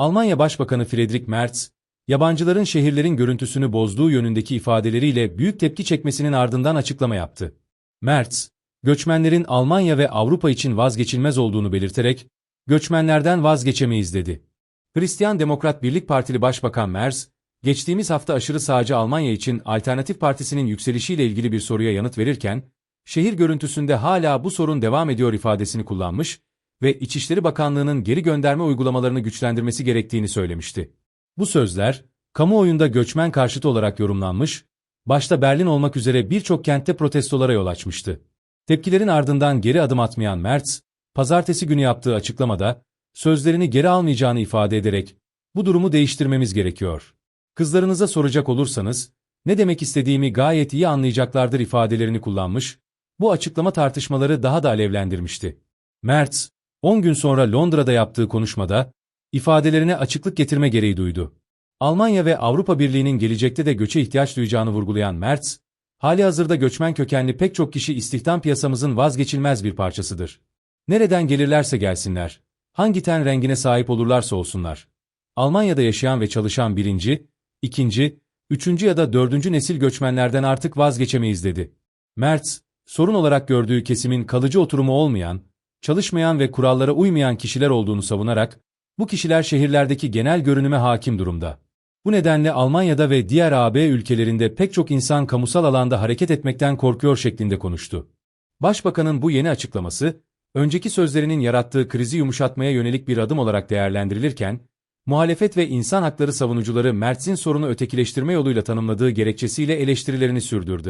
Almanya Başbakanı Friedrich Merz, yabancıların şehirlerin görüntüsünü bozduğu yönündeki ifadeleriyle büyük tepki çekmesinin ardından açıklama yaptı. Merz, göçmenlerin Almanya ve Avrupa için vazgeçilmez olduğunu belirterek, göçmenlerden vazgeçemeyiz dedi. Hristiyan Demokrat Birlik Partili Başbakan Merz, geçtiğimiz hafta aşırı sağcı Almanya için Alternatif Partisi'nin yükselişiyle ilgili bir soruya yanıt verirken, şehir görüntüsünde hala bu sorun devam ediyor ifadesini kullanmış ve İçişleri Bakanlığı'nın geri gönderme uygulamalarını güçlendirmesi gerektiğini söylemişti. Bu sözler, kamuoyunda göçmen karşıtı olarak yorumlanmış, başta Berlin olmak üzere birçok kentte protestolara yol açmıştı. Tepkilerin ardından geri adım atmayan Merz, pazartesi günü yaptığı açıklamada, sözlerini geri almayacağını ifade ederek, bu durumu değiştirmemiz gerekiyor. Kızlarınıza soracak olursanız, ne demek istediğimi gayet iyi anlayacaklardır ifadelerini kullanmış, bu açıklama tartışmaları daha da alevlendirmişti. Merz, 10 gün sonra Londra'da yaptığı konuşmada, ifadelerine açıklık getirme gereği duydu. Almanya ve Avrupa Birliği'nin gelecekte de göçe ihtiyaç duyacağını vurgulayan Merz, hali hazırda göçmen kökenli pek çok kişi istihdam piyasamızın vazgeçilmez bir parçasıdır. Nereden gelirlerse gelsinler, hangi ten rengine sahip olurlarsa olsunlar. Almanya'da yaşayan ve çalışan birinci, ikinci, üçüncü ya da dördüncü nesil göçmenlerden artık vazgeçemeyiz dedi. Merz, sorun olarak gördüğü kesimin kalıcı oturumu olmayan, çalışmayan ve kurallara uymayan kişiler olduğunu savunarak, bu kişiler şehirlerdeki genel görünüme hakim durumda. Bu nedenle Almanya'da ve diğer AB ülkelerinde pek çok insan kamusal alanda hareket etmekten korkuyor şeklinde konuştu. Başbakanın bu yeni açıklaması, önceki sözlerinin yarattığı krizi yumuşatmaya yönelik bir adım olarak değerlendirilirken, muhalefet ve insan hakları savunucuları Mertz'in sorunu ötekileştirme yoluyla tanımladığı gerekçesiyle eleştirilerini sürdürdü.